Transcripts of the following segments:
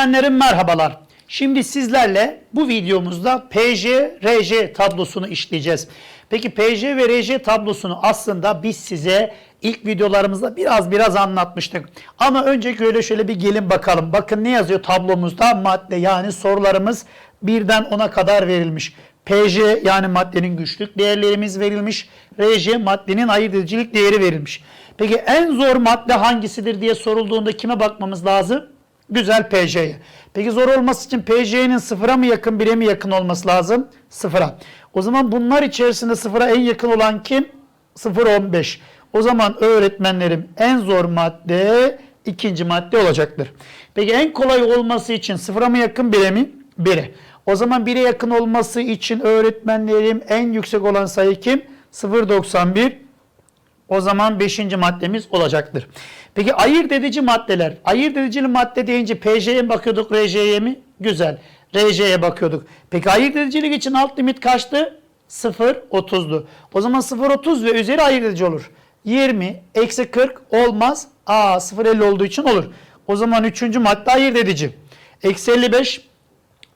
Öğretmenlerim merhabalar. Şimdi sizlerle bu videomuzda PJ, RJ tablosunu işleyeceğiz. Peki PJ ve RJ tablosunu aslında biz size ilk videolarımızda biraz biraz anlatmıştık. Ama önce öyle şöyle bir gelin bakalım. Bakın ne yazıyor tablomuzda? Madde yani sorularımız birden 10'a kadar verilmiş. PJ yani maddenin güçlük değerlerimiz verilmiş. RJ maddenin ayırt edicilik değeri verilmiş. Peki en zor madde hangisidir diye sorulduğunda kime bakmamız lazım? Güzel PJ'ye. Peki zor olması için PJ'nin sıfıra mı yakın, bire mi yakın olması lazım? Sıfıra. O zaman bunlar içerisinde sıfıra en yakın olan kim? 0.15. O zaman öğretmenlerim en zor madde ikinci madde olacaktır. Peki en kolay olması için sıfıra mı yakın, bire mi? Bire. O zaman bire yakın olması için öğretmenlerim en yüksek olan sayı kim? 0.91. O zaman 5. maddemiz olacaktır. Peki ayırt edici maddeler. Ayırt edici madde deyince PJ'ye bakıyorduk, RJ'ye mi? Güzel. RJ'ye bakıyorduk. Peki ayırt edicilik için alt limit kaçtı? 0.30'du. O zaman 0.30 ve üzeri ayırt edici olur. 20, eksi 40 olmaz. Aa 0.50 olduğu için olur. O zaman 3. madde ayırt edici. Eksi 55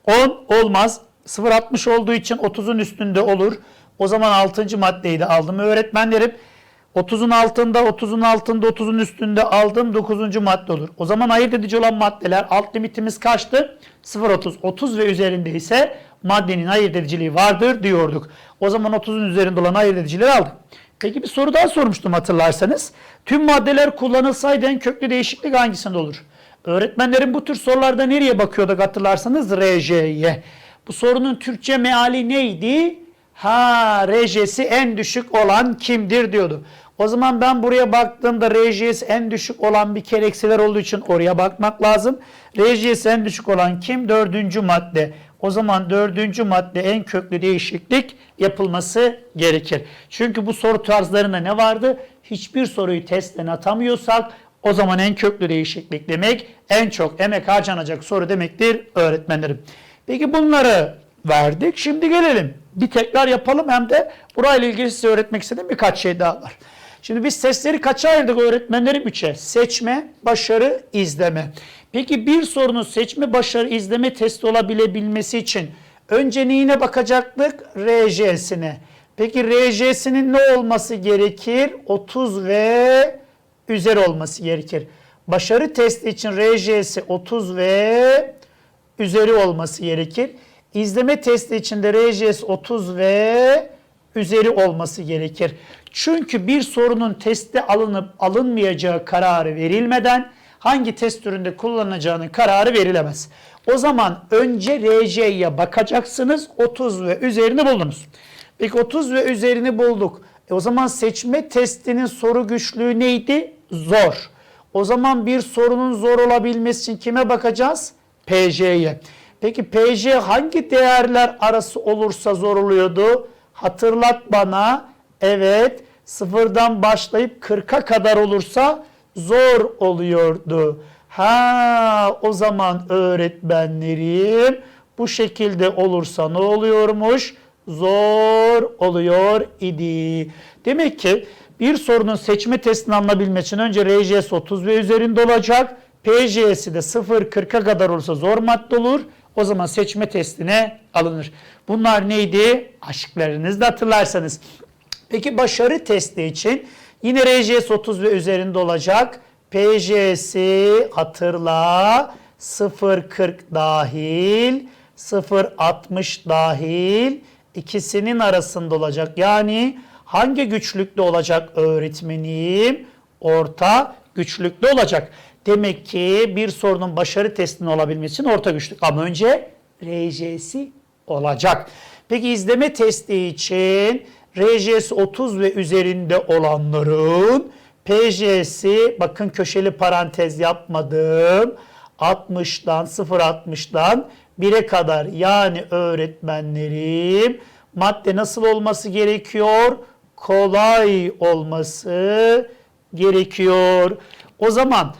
10 olmaz. 0.60 olduğu için 30'un üstünde olur. O zaman 6. maddeyi de aldım öğretmenlerim. 30'un altında, 30'un altında, 30'un üstünde aldım 9. madde olur. O zaman ayırt edici olan maddeler alt limitimiz kaçtı? 0.30. 30 ve üzerinde ise maddenin ayırt ediciliği vardır diyorduk. O zaman 30'un üzerinde olan ayırt edicileri aldık. Peki bir soru daha sormuştum hatırlarsanız. Tüm maddeler kullanılsaydı en köklü değişiklik hangisinde olur? Öğretmenlerin bu tür sorularda nereye bakıyorduk hatırlarsanız RJ'ye. Bu sorunun Türkçe meali neydi? Ha RJ'si en düşük olan kimdir diyordu. O zaman ben buraya baktığımda RJ'si en düşük olan bir kere olduğu için oraya bakmak lazım. RJ'si en düşük olan kim? Dördüncü madde. O zaman dördüncü madde en köklü değişiklik yapılması gerekir. Çünkü bu soru tarzlarında ne vardı? Hiçbir soruyu testten atamıyorsak o zaman en köklü değişiklik demek en çok emek harcanacak soru demektir öğretmenlerim. Peki bunları verdik. Şimdi gelelim. Bir tekrar yapalım hem de burayla ilgili size öğretmek istediğim birkaç şey daha var. Şimdi biz testleri kaça ayırdık öğretmenlerim? Üçe. Seçme, başarı, izleme. Peki bir sorunun seçme, başarı, izleme testi olabilebilmesi için önce neyine bakacaktık? RJ'sine. Peki RJ'sinin ne olması gerekir? 30 ve üzeri olması gerekir. Başarı testi için RJ'si 30 ve üzeri olması gerekir. İzleme testi için de RJS 30 ve üzeri olması gerekir. Çünkü bir sorunun testte alınıp alınmayacağı kararı verilmeden hangi test türünde kullanılacağının kararı verilemez. O zaman önce RJ'ye bakacaksınız 30 ve üzerini buldunuz. Peki 30 ve üzerini bulduk. E o zaman seçme testinin soru güçlüğü neydi? Zor. O zaman bir sorunun zor olabilmesi için kime bakacağız? PJ'ye. Peki PJ hangi değerler arası olursa zor oluyordu? Hatırlat bana. Evet. Sıfırdan başlayıp 40'a kadar olursa zor oluyordu. Ha o zaman öğretmenlerim bu şekilde olursa ne oluyormuş? Zor oluyor idi. Demek ki bir sorunun seçme testini alınabilmek için önce RJS 30 ve üzerinde olacak. PJ'si de 0-40'a kadar olursa zor madde olur. O zaman seçme testine alınır. Bunlar neydi? Aşıklarınızda hatırlarsanız. Peki başarı testi için yine RJS 30 ve üzerinde olacak. PJ'si hatırla 0.40 dahil, 0.60 dahil ikisinin arasında olacak. Yani hangi güçlükte olacak öğretmenim? Orta güçlükte olacak. Demek ki bir sorunun başarı testinin olabilmesi için orta güçlük. Ama önce RJ'si olacak. Peki izleme testi için RJ'si 30 ve üzerinde olanların PJ'si bakın köşeli parantez yapmadım. 60'dan 0.60'dan 1'e kadar yani öğretmenlerim madde nasıl olması gerekiyor? Kolay olması gerekiyor. O zaman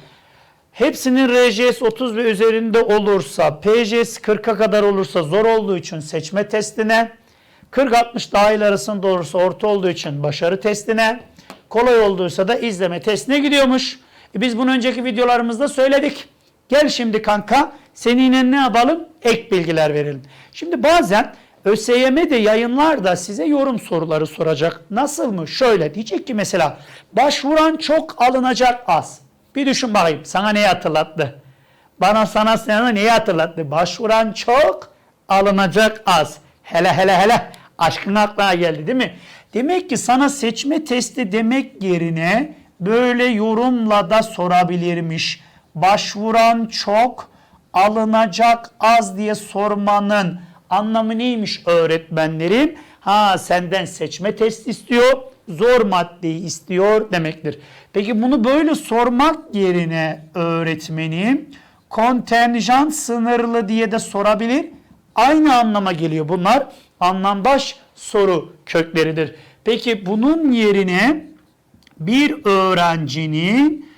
hepsinin RJS 30 ve üzerinde olursa, PJS 40'a kadar olursa zor olduğu için seçme testine, 40-60 dahil arasında olursa orta olduğu için başarı testine, kolay olduysa da izleme testine gidiyormuş. E biz bunu önceki videolarımızda söyledik. Gel şimdi kanka Seninle ne yapalım? Ek bilgiler verelim. Şimdi bazen ÖSYM de yayınlar da size yorum soruları soracak. Nasıl mı? Şöyle diyecek ki mesela başvuran çok alınacak az. Bir düşün bakayım sana neyi hatırlattı? Bana sana sana neyi hatırlattı? Başvuran çok alınacak az. Hele hele hele aşkın aklına geldi değil mi? Demek ki sana seçme testi demek yerine böyle yorumla da sorabilirmiş. Başvuran çok alınacak az diye sormanın anlamı neymiş öğretmenlerim? Ha senden seçme test istiyor, zor maddeyi istiyor demektir. Peki bunu böyle sormak yerine öğretmenim kontenjan sınırlı diye de sorabilir. Aynı anlama geliyor bunlar. Anlamdaş soru kökleridir. Peki bunun yerine bir öğrencinin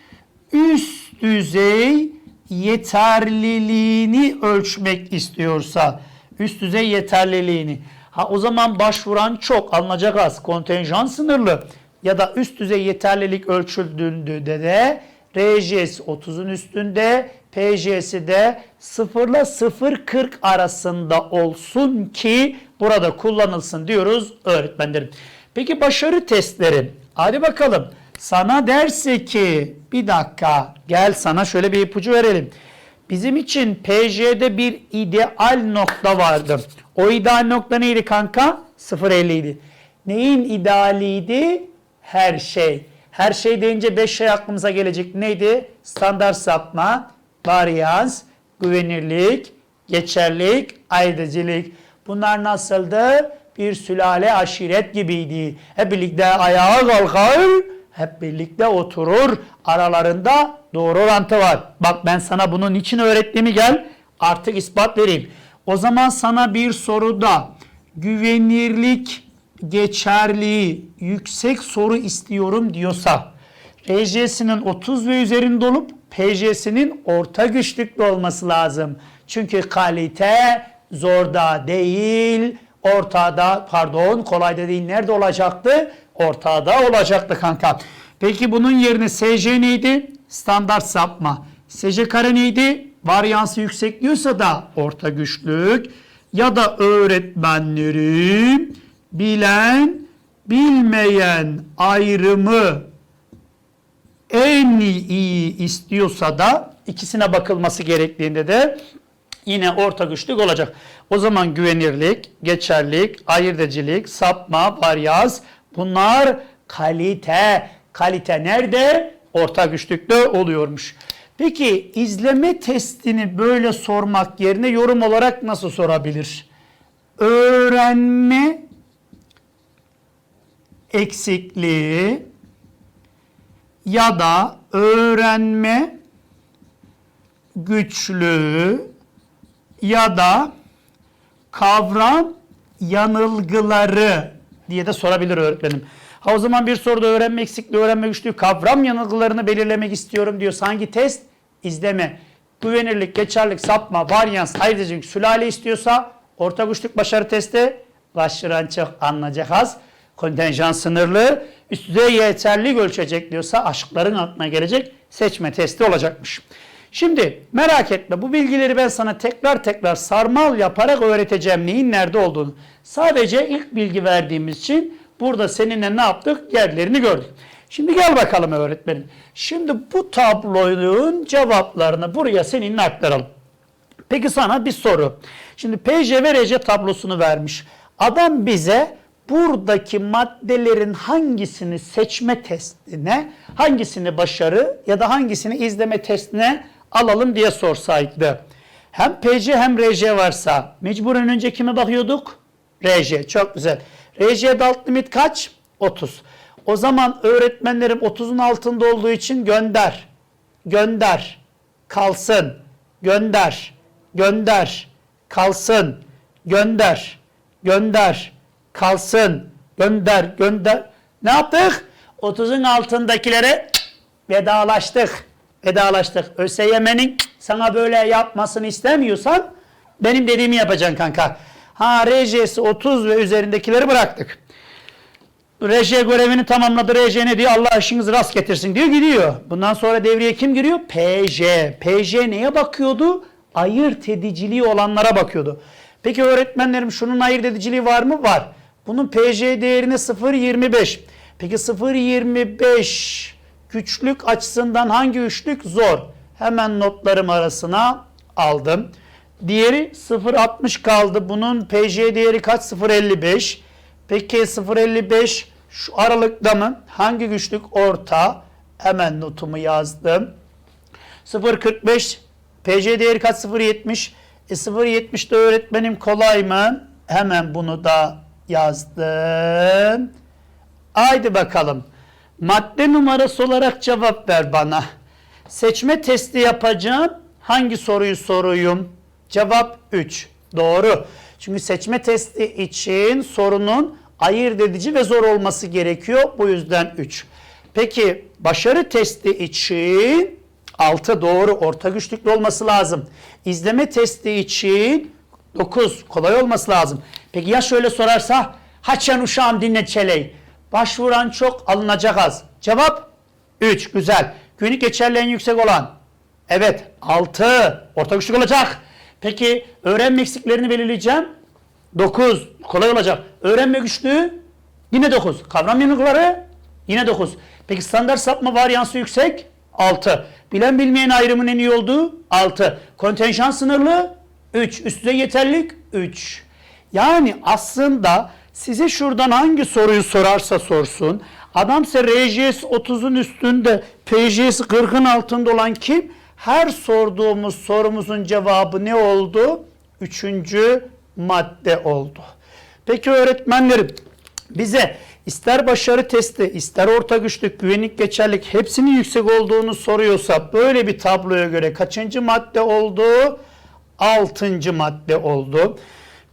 üst düzey yeterliliğini ölçmek istiyorsa üst düzey yeterliliğini ha o zaman başvuran çok alınacak az kontenjan sınırlı ya da üst düzey yeterlilik ölçüldüğünde de RJ'si 30'un üstünde PJ'si de 0 ile 0.40 arasında olsun ki burada kullanılsın diyoruz öğretmenlerim. Peki başarı testleri. Hadi bakalım. Sana derse ki bir dakika gel sana şöyle bir ipucu verelim. Bizim için PJ'de bir ideal nokta vardı. O ideal nokta neydi kanka? 0.50 idi. Neyin idealiydi? Her şey. Her şey deyince 5 şey aklımıza gelecek. Neydi? Standart sapma, varyans, güvenirlik, geçerlik, ayrıcılık. Bunlar nasıldı? Bir sülale aşiret gibiydi. Hep birlikte ayağa kalkar, hep birlikte oturur. Aralarında doğru orantı var. Bak ben sana bunun için öğrettiğimi gel artık ispat vereyim. O zaman sana bir soruda güvenirlik geçerliği yüksek soru istiyorum diyorsa RJ'sinin 30 ve üzerinde olup PJ'sinin orta güçlüklü olması lazım. Çünkü kalite zorda değil, ortada pardon kolayda değil nerede olacaktı? Ortada olacaktı kanka. Peki bunun yerine SJ neydi? Standart sapma. SJ kare neydi? Varyansı yüksek diyorsa da orta güçlük ya da öğretmenlerim bilen bilmeyen ayrımı en iyi istiyorsa da ikisine bakılması gerektiğinde de yine orta güçlük olacak. O zaman güvenirlik, geçerlik, ayırdıcılık, sapma, varyaz bunlar kalite. Kalite nerede? Orta güçlükte oluyormuş. Peki izleme testini böyle sormak yerine yorum olarak nasıl sorabilir? Öğrenme eksikliği ya da öğrenme güçlüğü ya da kavram yanılgıları diye de sorabilir öğretmenim. Ha o zaman bir soruda öğrenme eksikliği, öğrenme güçlüğü, kavram yanılgılarını belirlemek istiyorum diyor. Hangi test? İzleme. Güvenirlik, geçerlik, sapma, varyans, ayrıcılık, sülale istiyorsa orta güçlük başarı testi başvuran çok anlayacak az. Kontenjan sınırlı, üst düzey yeterlilik ölçecek diyorsa aşıkların aklına gelecek seçme testi olacakmış. Şimdi merak etme bu bilgileri ben sana tekrar tekrar sarmal yaparak öğreteceğim neyin nerede olduğunu. Sadece ilk bilgi verdiğimiz için burada seninle ne yaptık? Yerlerini gördük. Şimdi gel bakalım öğretmenim. Şimdi bu tablonun cevaplarını buraya seninle aktaralım. Peki sana bir soru. Şimdi PJ ve RC tablosunu vermiş. Adam bize buradaki maddelerin hangisini seçme testine, hangisini başarı ya da hangisini izleme testine alalım diye sorsaydı. Hem PC hem RJ varsa mecburen önce kime bakıyorduk? RJ. Çok güzel. RJ'de alt limit kaç? 30. O zaman öğretmenlerim 30'un altında olduğu için gönder. Gönder. Kalsın. Gönder. Gönder. Kalsın. Gönder. Gönder. Kalsın. Gönder. Gönder. Ne yaptık? 30'un altındakilere vedalaştık. Vedalaştık. ÖSYM'nin sana böyle yapmasını istemiyorsan benim dediğimi yapacaksın kanka. Ha RJ'si 30 ve üzerindekileri bıraktık. RJ görevini tamamladı. RJ ne diyor? Allah işinizi rast getirsin diyor gidiyor. Bundan sonra devreye kim giriyor? PJ. PJ neye bakıyordu? ayırt ediciliği olanlara bakıyordu. Peki öğretmenlerim şunun ayırt ediciliği var mı? Var. Bunun PJ değerini 0.25. Peki 0.25 güçlük açısından hangi üçlük? Zor. Hemen notlarım arasına aldım. Diğeri 0.60 kaldı. Bunun PJ değeri kaç? 0.55. Peki 0.55 şu aralıkta mı? Hangi güçlük? Orta. Hemen notumu yazdım. 0.45 PC değeri kaç? 0.70. E 0.70'de öğretmenim kolay mı? Hemen bunu da yazdım. Haydi bakalım. Madde numarası olarak cevap ver bana. Seçme testi yapacağım. Hangi soruyu soruyum? Cevap 3. Doğru. Çünkü seçme testi için sorunun ayırt edici ve zor olması gerekiyor. Bu yüzden 3. Peki başarı testi için 6 doğru orta güçlüklü olması lazım. İzleme testi için 9 kolay olması lazım. Peki ya şöyle sorarsa haçan uşağım dinle çeley. Başvuran çok alınacak az. Cevap 3 güzel. Günlük geçerli yüksek olan. Evet 6 orta güçlük olacak. Peki öğrenme eksiklerini belirleyeceğim. 9 kolay olacak. Öğrenme güçlüğü yine 9. Kavram yanıkları yine 9. Peki standart sapma varyansı yüksek 6. Bilen bilmeyen ayrımın en iyi olduğu 6. Kontenjan sınırlı 3. Üst düzey yeterlilik 3. Yani aslında size şuradan hangi soruyu sorarsa sorsun adam size RJS 30'un üstünde PJS 40'ın altında olan kim? Her sorduğumuz sorumuzun cevabı ne oldu? Üçüncü madde oldu. Peki öğretmenlerim bize ister başarı testi, ister orta güçlük, güvenlik geçerlik hepsinin yüksek olduğunu soruyorsa böyle bir tabloya göre kaçıncı madde oldu? Altıncı madde oldu.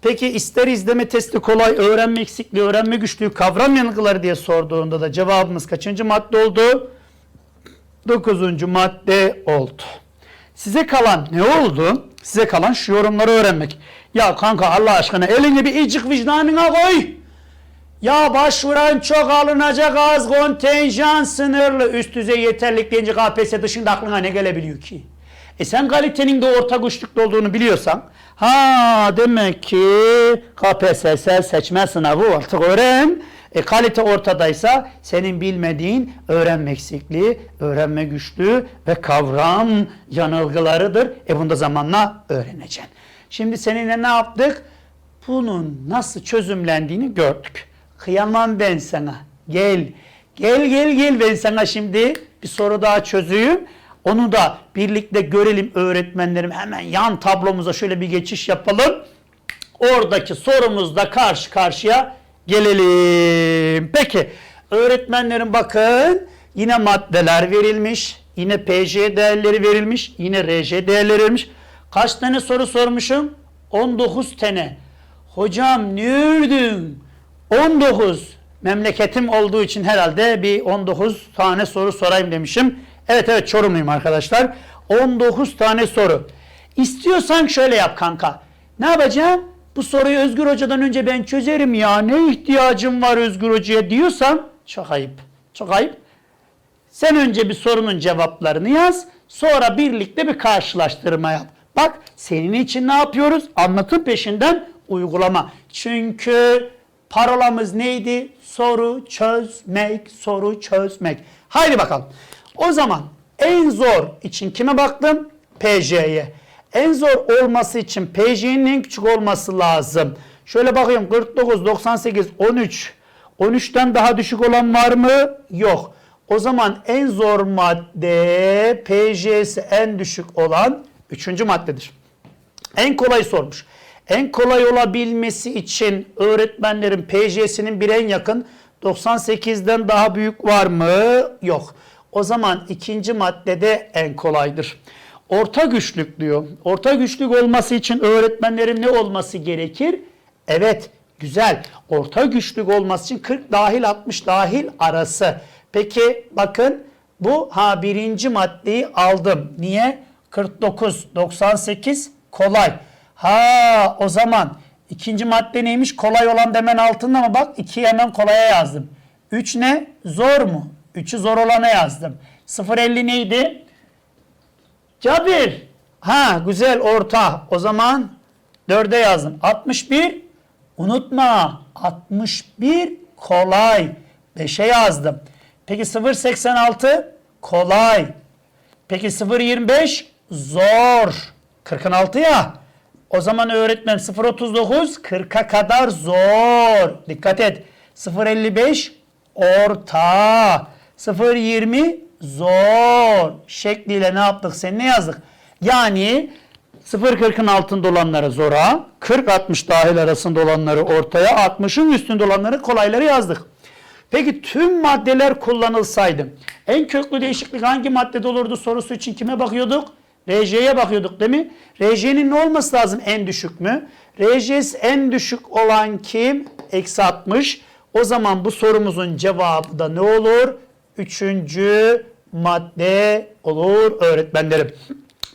Peki ister izleme testi kolay, öğrenme eksikliği, öğrenme güçlüğü, kavram yanılgıları diye sorduğunda da cevabımız kaçıncı madde oldu? Dokuzuncu madde oldu. Size kalan ne oldu? Size kalan şu yorumları öğrenmek. Ya kanka Allah aşkına elini bir icik vicdanına koy. Ya başvuran çok alınacak az kontenjan sınırlı üst düzey yeterlik deyince KPSS dışında aklına ne gelebiliyor ki? E sen kalitenin de orta güçlükte olduğunu biliyorsan ha demek ki KPSS seçme sınavı artık öğren. E kalite ortadaysa senin bilmediğin öğrenme eksikliği, öğrenme güçlüğü ve kavram yanılgılarıdır. E bunu da zamanla öğreneceksin. Şimdi seninle ne yaptık? Bunun nasıl çözümlendiğini gördük. Kıyamam ben sana. Gel. Gel gel gel ben sana şimdi bir soru daha çözeyim. Onu da birlikte görelim öğretmenlerim. Hemen yan tablomuza şöyle bir geçiş yapalım. Oradaki sorumuzda karşı karşıya gelelim. Peki öğretmenlerim bakın yine maddeler verilmiş. Yine PJ değerleri verilmiş. Yine RJ değerleri verilmiş. Kaç tane soru sormuşum? 19 tane. Hocam ne ördün? 19. Memleketim olduğu için herhalde bir 19 tane soru sorayım demişim. Evet evet Çorumluyum arkadaşlar. 19 tane soru. İstiyorsan şöyle yap kanka. Ne yapacağım? Bu soruyu Özgür Hoca'dan önce ben çözerim ya. Ne ihtiyacım var Özgür Hoca'ya diyorsan çok ayıp. Çok ayıp. Sen önce bir sorunun cevaplarını yaz. Sonra birlikte bir karşılaştırma yap. Bak senin için ne yapıyoruz? Anlatım peşinden uygulama. Çünkü parolamız neydi? Soru çözmek, soru çözmek. Haydi bakalım. O zaman en zor için kime baktım? PJ'ye. En zor olması için PJ'nin en küçük olması lazım. Şöyle bakayım 49, 98, 13. 13'ten daha düşük olan var mı? Yok. O zaman en zor madde PJ'si en düşük olan 3. maddedir. En kolay sormuş. En kolay olabilmesi için öğretmenlerin PJ'sinin bir en yakın 98'den daha büyük var mı? Yok. O zaman ikinci maddede en kolaydır. Orta güçlük diyor. Orta güçlük olması için öğretmenlerin ne olması gerekir? Evet, güzel. Orta güçlük olması için 40 dahil 60 dahil arası. Peki bakın bu ha birinci maddeyi aldım. Niye? 49, 98 kolay. Ha o zaman ikinci madde neymiş? Kolay olan demen altında mı? Bak 2'yi hemen kolaya yazdım. 3 ne? Zor mu? 3'ü zor olana yazdım. 0.50 neydi? Cabir Ha güzel orta. O zaman 4'e yazdım. 61 unutma 61 kolay. 5'e yazdım. Peki 0.86 kolay. Peki 0.25 zor. 46 ya. O zaman öğretmen 0.39 40'a kadar zor. Dikkat et. 0.55 orta. 0.20 zor. Şekliyle ne yaptık? Sen ne yazdık? Yani 0.40'ın altında olanları zora, 40-60 dahil arasında olanları ortaya, 60'ın üstünde olanları kolayları yazdık. Peki tüm maddeler kullanılsaydı en köklü değişiklik hangi maddede olurdu sorusu için kime bakıyorduk? RJ'ye bakıyorduk değil mi? RJ'nin ne olması lazım en düşük mü? RJ'si en düşük olan kim? Eksi 60. O zaman bu sorumuzun cevabı da ne olur? Üçüncü madde olur öğretmenlerim.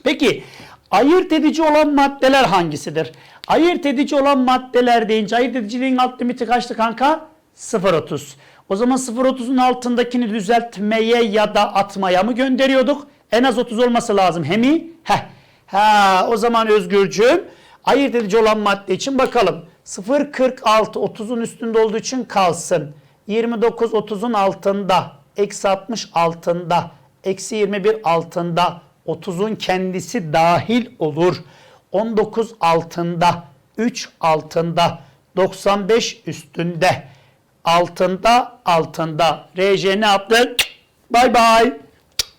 Peki ayırt edici olan maddeler hangisidir? Ayırt edici olan maddeler deyince ayırt ediciliğin alt limiti kaçtı kanka? 0.30. O zaman 0.30'un altındakini düzeltmeye ya da atmaya mı gönderiyorduk? En az 30 olması lazım. Hemi? Heh. Ha, o zaman Özgürcüğüm ayırt edici olan madde için bakalım. 0.46 30'un üstünde olduğu için kalsın. 29 30'un altında. Eksi 60 altında. Eksi 21 altında. 30'un kendisi dahil olur. 19 altında. 3 altında. 95 üstünde. Altında altında. RJ ne yaptı? Bay bay.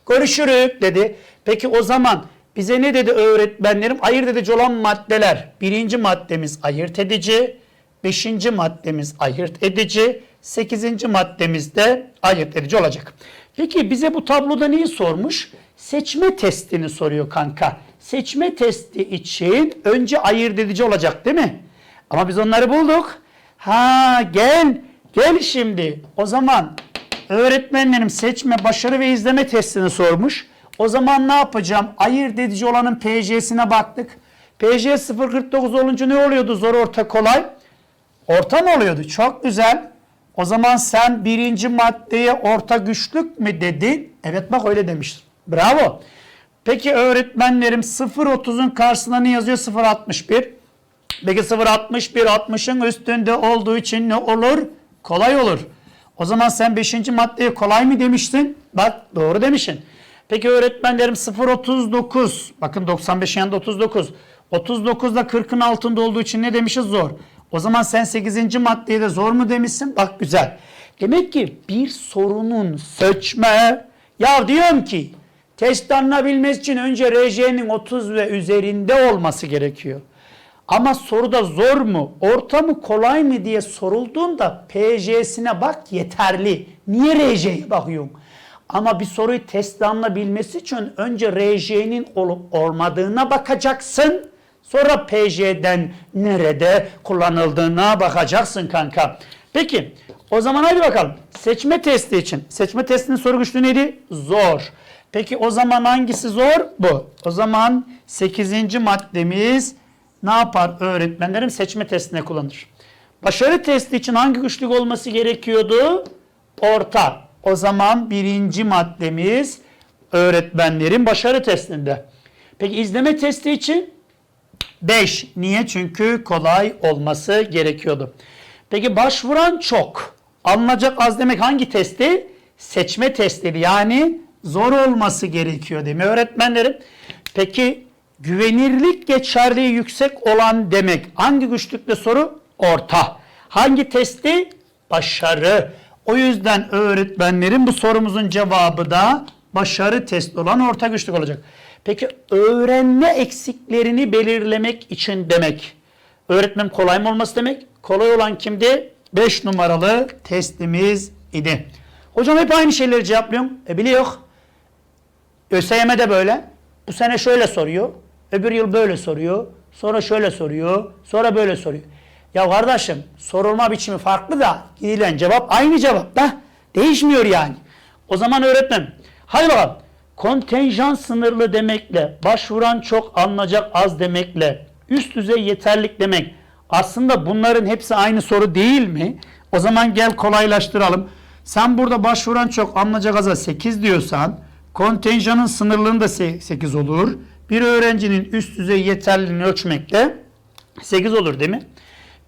Görüşürük dedi. Peki o zaman bize ne dedi öğretmenlerim? Ayırt edici olan maddeler. Birinci maddemiz ayırt edici. Beşinci maddemiz ayırt edici. Sekizinci maddemiz de ayırt edici olacak. Peki bize bu tabloda neyi sormuş? Seçme testini soruyor kanka. Seçme testi için önce ayırt edici olacak değil mi? Ama biz onları bulduk. Ha gel. Gel şimdi. O zaman öğretmenlerim seçme, başarı ve izleme testini sormuş. O zaman ne yapacağım? Ayırt edici olanın PC'sine baktık. PC 049 olunca ne oluyordu zor orta kolay? Orta mı oluyordu? Çok güzel. O zaman sen birinci maddeye orta güçlük mü dedin? Evet bak öyle demiştin. Bravo. Peki öğretmenlerim 0.30'un karşısına ne yazıyor? 0.61. Peki 0.61 60'ın üstünde olduğu için ne olur? Kolay olur. O zaman sen 5. maddeye kolay mı demiştin? Bak doğru demişsin. Peki öğretmenlerim 0.39. Bakın 95 yanında 39. 39 da 40'ın altında olduğu için ne demişiz? Zor. O zaman sen 8. maddeye de zor mu demişsin? Bak güzel. Demek ki bir sorunun seçme ya diyorum ki test alınabilmesi için önce RJ'nin 30 ve üzerinde olması gerekiyor. Ama soruda zor mu, orta mı, kolay mı diye sorulduğunda PJ'sine bak yeterli. Niye RJ'ye bakıyorsun? Ama bir soruyu test alınabilmesi için önce RJ'nin olup olmadığına bakacaksın. Sonra PJ'den nerede kullanıldığına bakacaksın kanka. Peki o zaman hadi bakalım. Seçme testi için. Seçme testinin soru güçlüğü neydi? Zor. Peki o zaman hangisi zor? Bu. O zaman 8. maddemiz ne yapar öğretmenlerim? Seçme testine kullanır. Başarı testi için hangi güçlük olması gerekiyordu? Orta. O zaman birinci maddemiz öğretmenlerin başarı testinde. Peki izleme testi için 5. Niye? Çünkü kolay olması gerekiyordu. Peki başvuran çok. Alınacak az demek hangi testi? Seçme testiydi. Yani zor olması gerekiyor değil mi öğretmenlerim? Peki güvenirlik geçerliği yüksek olan demek hangi güçlükte soru? Orta. Hangi testi? Başarı. O yüzden öğretmenlerin bu sorumuzun cevabı da başarı testi olan orta güçlük olacak. Peki öğrenme eksiklerini belirlemek için demek. Öğretmen kolay mı olması demek? Kolay olan kimdi? 5 numaralı testimiz idi. Hocam hep aynı şeyleri cevaplıyorum. E biliyor. ÖSYM de böyle. Bu sene şöyle soruyor. Öbür yıl böyle soruyor. Sonra şöyle soruyor. Sonra böyle soruyor. Ya kardeşim sorulma biçimi farklı da gidilen cevap aynı cevap da değişmiyor yani. O zaman öğretmen hadi bakalım kontenjan sınırlı demekle başvuran çok alınacak az demekle üst düzey yeterlik demek aslında bunların hepsi aynı soru değil mi? O zaman gel kolaylaştıralım. Sen burada başvuran çok alınacak aza 8 diyorsan kontenjanın sınırlığında 8 olur. Bir öğrencinin üst düzey yeterliliğini ölçmekte 8 olur değil mi?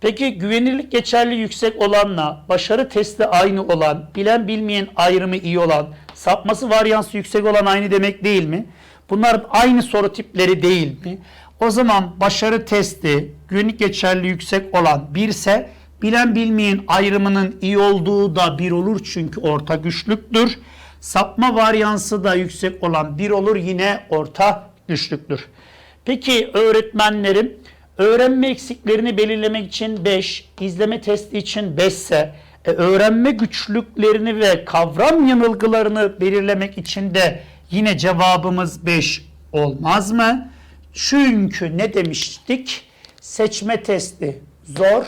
Peki güvenirlik geçerli yüksek olanla başarı testi aynı olan, bilen bilmeyen ayrımı iyi olan, sapması varyansı yüksek olan aynı demek değil mi? Bunlar aynı soru tipleri değil mi? O zaman başarı testi güvenlik geçerli yüksek olan 1 ise bilen bilmeyen ayrımının iyi olduğu da 1 olur çünkü orta güçlüktür. Sapma varyansı da yüksek olan 1 olur yine orta güçlüktür. Peki öğretmenlerim öğrenme eksiklerini belirlemek için 5, izleme testi için 5 ise e, öğrenme güçlüklerini ve kavram yanılgılarını belirlemek için de yine cevabımız 5 olmaz mı? Çünkü ne demiştik? Seçme testi zor,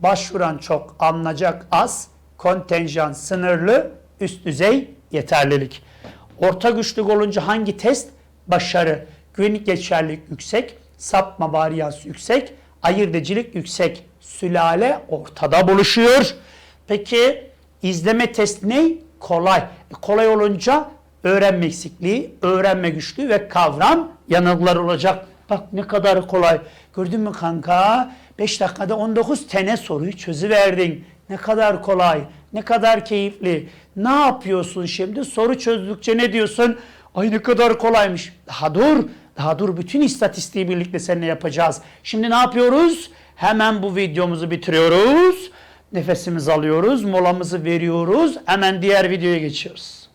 başvuran çok, anlayacak az, kontenjan sınırlı, üst düzey yeterlilik. Orta güçlük olunca hangi test? Başarı. Güvenlik geçerlilik yüksek, sapma varyans yüksek, ayırt edicilik yüksek. Sülale ortada buluşuyor. Peki izleme testi ne? Kolay. E, kolay olunca öğrenme eksikliği, öğrenme güçlüğü ve kavram yanılgıları olacak. Bak ne kadar kolay. Gördün mü kanka? 5 dakikada 19 tane soruyu çözüverdin. Ne kadar kolay, ne kadar keyifli. Ne yapıyorsun şimdi? Soru çözdükçe ne diyorsun? Ay ne kadar kolaymış. Daha dur, daha dur. Bütün istatistiği birlikte seninle yapacağız. Şimdi ne yapıyoruz? Hemen bu videomuzu bitiriyoruz. Nefesimizi alıyoruz, molamızı veriyoruz. Hemen diğer videoya geçiyoruz.